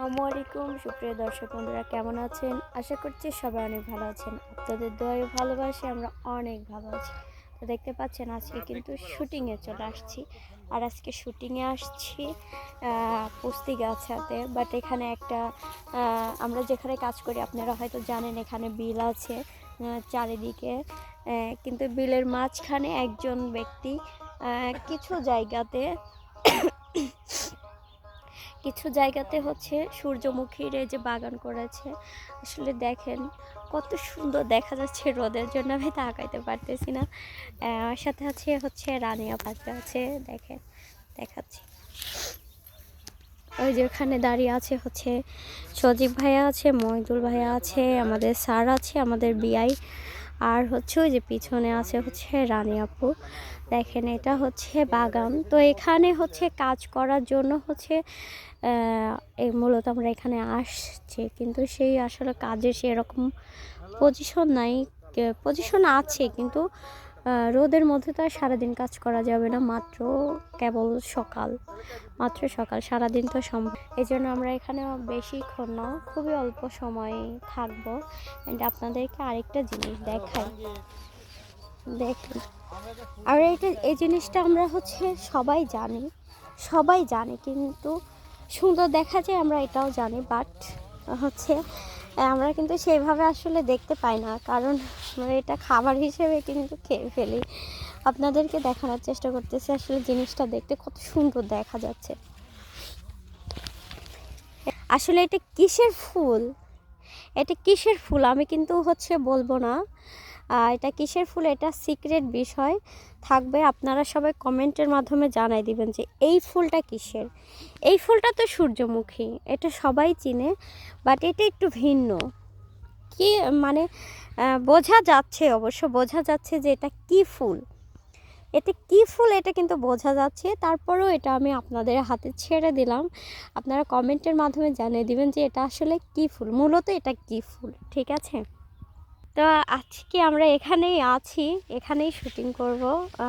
আসসালামু আলাইকুম, সুপ্রিয় দর্শক বন্ধুরা, কেমন আছেন? আশা করছি সবাই অনেক ভালো আছেন। আপনাদের দোয়ায় ভালোবাসে আমরা অনেক ভালো আছি। তো দেখতে পাচ্ছেন, আজকে কিন্তু শুটিংয়ে চলে আসছি। আর আজকে শুটিংয়ে আসছি পুস্তি গাছ হাতে বাট এখানে একটা আমরা যেখানে কাজ করি, আপনারা হয়তো জানেন, এখানে বিল আছে চারিদিকে। কিন্তু বিলের মাঝখানে একজন ব্যক্তি কিছু জায়গাতে কিছু জায়গাতে হচ্ছে সূর্যমুখীর যে বাগান করেছে, আসলে দেখেন কত সুন্দর দেখা যাচ্ছে রোদের জন্য, আমি তাকাইতে পারতেছি না। আমার সাথে আছে হচ্ছে রানিয়া পাত্র আছে, দেখেন, দেখাচ্ছি। ওই যে ওখানে দাঁড়িয়ে আছে হচ্ছে সজীব ভাইয়া আছে মহিদুল ভাইয়া আছে, আমাদের স্যার আছে, আমাদের বিআই। আর হচ্ছে ওই যে পিছনে আছে হচ্ছে রানী আপু। দেখেন, এটা হচ্ছে বাগান। তো এখানে হচ্ছে কাজ করার জন্য হচ্ছে এই মূলত আমরা এখানে আসছি। কিন্তু সেই আসলে কাজে সেরকম পজিশন নাই। পজিশন আছে, কিন্তু রোদের মধ্যে তো আর সারাদিন কাজ করা যাবে না, মাত্র কেবল সকাল, মাত্র সকাল, সারাদিন তো সম্ভব। এই জন্য আমরা এখানে বেশিক্ষণ না, খুবই অল্প সময় থাকব। অ্যান্ড আপনাদেরকে আরেকটা জিনিস দেখাই। দেখুন। আর এটা এই জিনিসটা আমরা হচ্ছে সবাই জানি, সবাই জানে, কিন্তু সুন্দর দেখা যায়, আমরা এটাও জানি বাট হচ্ছে আমরা কিন্তু সেইভাবে আসলে দেখতে পাই না। কারণ আমরা এটা খাবার হিসেবে কিন্তু খেয়ে ফেলি। আপনাদেরকে দেখানোর চেষ্টা করতেছি, আসলে জিনিসটা দেখতে কত সুন্দর দেখা যাচ্ছে। আসলে এটা কিসের ফুল? এটা কিসের ফুল? আমি কিন্তু হচ্ছে বলব না। এটা কিসের ফুল? এটা সিক্রেট বিষয়। থাকবে, আপনারা সবাই কমেন্টের মাধ্যমে জানাই দিবেন যে এই ফুলটা কিসের? এই ফুলটা তো সূর্যমুখী, এটা সবাই চিনে বাট এটা একটু ভিন্ন। কি মানে বোঝা যাচ্ছে অবশ্য, বোঝা যাচ্ছে যে এটা কি ফুল। এটা কি ফুল এটা কিন্তু বোঝা যাচ্ছে। তারপরেও এটা আমি আপনাদের হাতে ছেড়ে দিলাম। আপনারা কমেন্টের মাধ্যমে জানিয়ে দিবেন যে এটা আসলে কি ফুল? মূলত এটা কি ফুল? ঠিক আছে? তো আজকে আমরা এখানেই আছি, এখানেই শুটিং করব।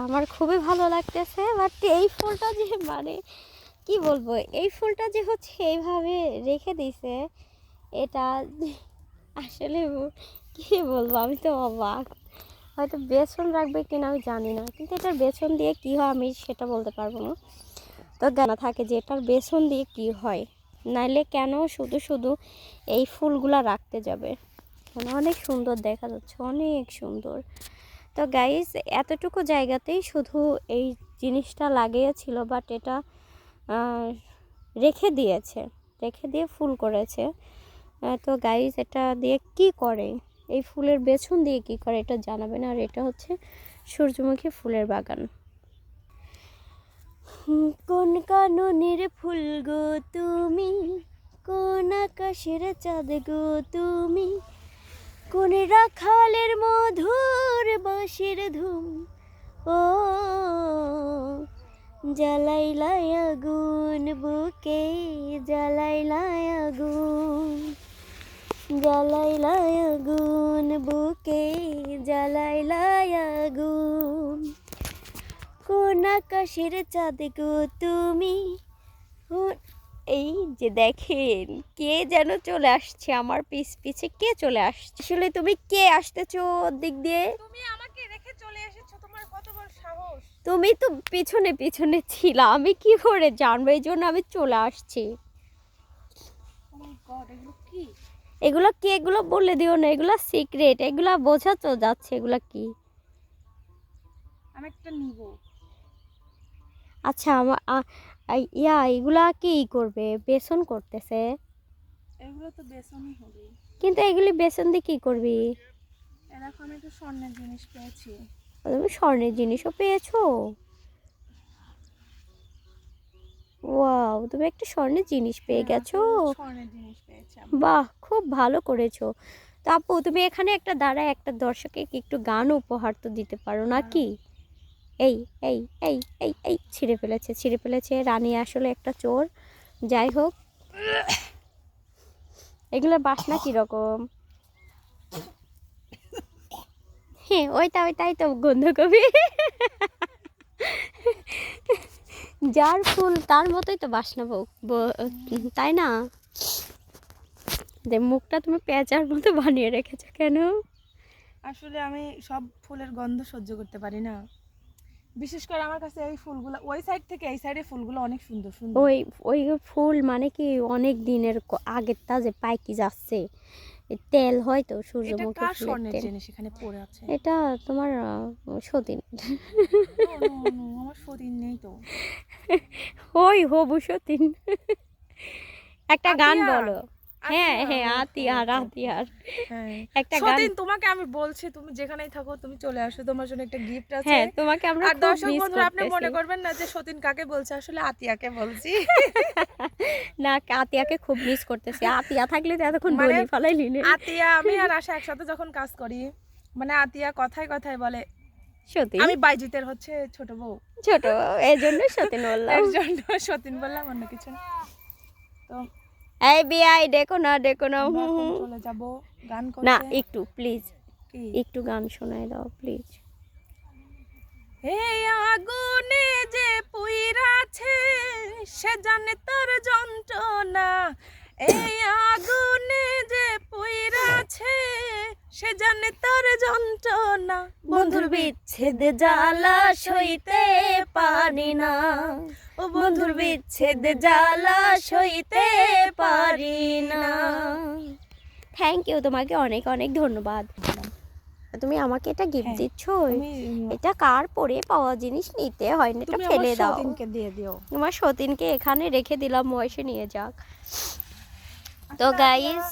আমার খুবই ভালো লাগতেছে বাট এই ফুলটা যে মানে কি বলব, এই ফুলটা যে হচ্ছে এইভাবে রেখে দিছে, এটা আসলে কি বলব, আমি তো অবাক। হয়তো বেসন রাখবে কিনা আমি জানি না, কিন্তু এটার বেসন দিয়ে কি হয় আমি সেটা বলতে পারব না। তো জানা থাকে যে এটার বেসন দিয়ে কি হয়, নাইলে কেন শুধু শুধু এই ফুলগুলা রাখতে যাবে? মানে অনেক সুন্দর দেখা যাচ্ছে, অনেক সুন্দর। তো গাইজ এতটুকু জায়গাতেই শুধু এই জিনিসটা লাগিয়েছিল বাট এটা রেখে দিয়েছে, রেখে দিয়ে ফুল করেছে। তো গাইজ এটা দিয়ে কি করে? এই ফুলের বেছন দিয়ে কি করে? এটা জানাবেন, আর এটা হচ্ছে সূর্যমুখী ফুলের বাগান। কোন কাননের ফুল গো তুমি? কোন আকাশের চাঁদ গো তুমি? কোন রাখালের মধুর বাঁশির ধুম। ও জ্বালাইলাই আগুন বুকে জ্বালাইলাই আগুন। জ্বালাইলাই আগুন বুকে জ্বালাইলাই আগুন। কোন আকাশের চাঁদ গো তুমি এই যে দেখেন কে যেন চলে আসছে আমার পিছ পিছে কে চলে আসছে? আসলে তুমি কে আসতেছো ওর দিক দিয়ে? তুমি আমাকে রেখে চলে এসেছ তোমার কত বড় সাহস? তুমি তো পিছনে পিছনে ছিলা আমি কি করে জানব? এই জন্য আমি চলে আসছি। গড এগুলো কি? এগুলো বলে দিও না এগুলো সিক্রেট এগুলো বোঝা তো যাচ্ছে এগুলো কি? আমি একটা নিব। আচ্ছা আমার ইয়া এগুলা কি করবে? বেসন করতেছে। এগুলো তো বেসনই হবে। কিন্তু এগুলি বেসন দিয়ে কি করবি? এ দেখো একটা স্বর্ণের জিনিস পেয়েছি। তুমি স্বর্ণের জিনিসও পেয়েছ? ওয়াও তুমি একটা স্বর্ণের জিনিস পেয়ে হ্যাঁ, গেছো? স্বর্ণের জিনিস। বাহ খুব ভালো করেছ। তো আপু তুমি এখানে একটা দাঁড়ায় একটা দর্শকে একটু গান উপহার তো দিতে পারো নাকি এই এই এই এই এই, ছিঁড়ে ফেলেছে ছিঁড়ে ফেলেছে। রানী আসলে একটা চোর। যাই হোক এগুলোর বাসনা কীরকম? হ্যাঁ ওইটা, ওইটাই তো গন্ধ কবি। যার ফুল, তার মতোই তো বাসনা তাই না? যে মুখটা তুমি পেঁচার মতো বানিয়ে রেখেছো কেন? আসলে আমি সব ফুলের গন্ধ সহ্য করতে পারি না। বিশেষ করে আমার কাছে এই ফুলগুলো ওই সাইড থেকে এই সাইডে ফুলগুলো অনেক সুন্দর সুন্দর। ওই ওই ফুল মানে কি অনেক দিনের আগের তা যে পাইকি যাচ্ছে তেল হয় তো এটা সূর্যমুখী কার ফুলের স্বর্ণের তেল। জিনিস এখানে পড়ে আছে? এটা তোমার সতীন। আমার সতীন নেই তো। ওই হবু সতীন। একটা গান বলো। হ্যাঁ হ্যাঁ আতিয়ার ও, ও। আতিয়ার হ্যাঁ। একটা গান তোমাকে আমি বলছি তুমি যেখানেই থাকো তুমি চলে আসো তোমার জন্য একটা গিফট আছে। হ্যাঁ তোমাকে আমরা আর দর্শক বন্ধুরা আপনি মনে করবেন না যে সতীন কাকে বলছে আসলে আতিয়াকে বলছি। না আতিয়াকে খুব মিস করতেছি। আতিয়া থাকলে তো এতক্ষণ মানে বলি ফেলাই নিলে আতিয়া আমি আর আশা একসাথে যখন কাজ করি মানে আতিয়া কথায় কথায় বলে সতীন আমি বাইজিতের হচ্ছে ছোট বউ। ছোট এই জন্য সতীন বললাম। এর জন্য সতীন বললাম অন্য কিছু না। তো এই বিয়াই দেখো না দেখো না। চলে যাব গান না একটু প্লিজ একটু গান শোনাই দাও প্লিজ হে আগুনে যে পুইরাছে সে জানে তার যন্ত্রণা। এই আগুনে যে পুইরাছে সে জানে তার যন্ত্রণা। বন্ধুর বিচ্ছেদ জ্বালা সইতে পারি না। ও বন্ধুর বিচ্ছেদ জ্বালা সইতে পারি না। থ্যাংক ইউ তোমাকে অনেক অনেক ধন্যবাদ। তুমি আমাকে এটা গিফট হ্যাঁ, দিচ্ছ? এটা কার পরে পাওয়া জিনিস? নিতে হয় না এটা তুমি ফেলে দাও। সতীনকে দিয়ে দিও। তোমার সতীনকে এখানে রেখে দিলাম বয়সে নিয়ে যাক। তো আসলে গাইস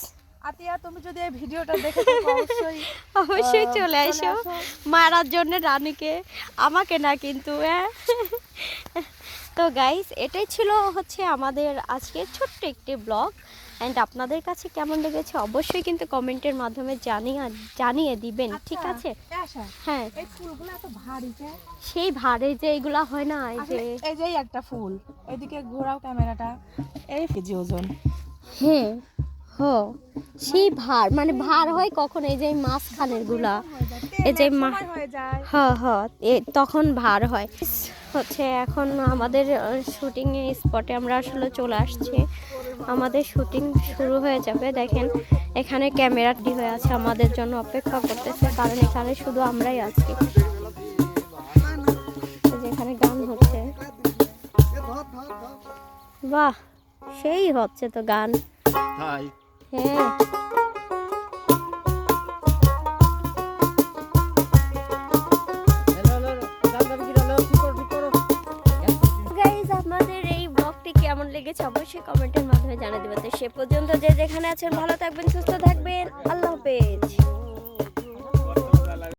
আতিয়া- তুমি যদি এই ভিডিওটা দেখে অবশ্যই অবশ্যই চলে এসো মারার জন্য রানীকে আমাকে না কিন্তু হ্যাঁ। তো গাইস এটাই ছিল হচ্ছে আমাদের আজকের ছোট্ট একটি ব্লগ অ্যান্ড আপনাদের কাছে কেমন লেগেছে অবশ্যই কিন্তু কমেন্টের মাধ্যমে জানিয়ে জানিয়ে দিবেন ঠিক আচ্ছা, আছে হ্যাঁ। এই ফুলগুলো এত ভারী যে। সেই ভারে যে এগুলা হয় না এই যে এই যে একটা ফুল এদিকে ঘোরাও ক্যামেরাটা এই কেজি ওজন। হ্যাঁ। হ সেই ভার মানে ভার হয় কখন? এই যে মাঝখানেরগুলা। এই যে হয়ে হ হ এ তখন ভার হয়। হচ্ছে এখন আমাদের শুটিং স্পটে আমরা আসলে চলে আসছি। আমাদের শুটিং শুরু হয়ে যাবে। দেখেন এখানে ক্যামেরাটি হয়ে আছে আমাদের জন্য অপেক্ষা করতেছে কারণ এখানে শুধু আমরাই আছি। এই যে এখানে গান হচ্ছে। বাহ সেই হচ্ছে তো গান। হাই হ্যাঁ। লেগেছে অবশ্যই কমেন্টের মাধ্যমে জানিয়ে দেবেন। তো সে পর্যন্ত যে যেখানে আছেন ভালো থাকবেন সুস্থ থাকবেন। আল্লাহ হাফেজ।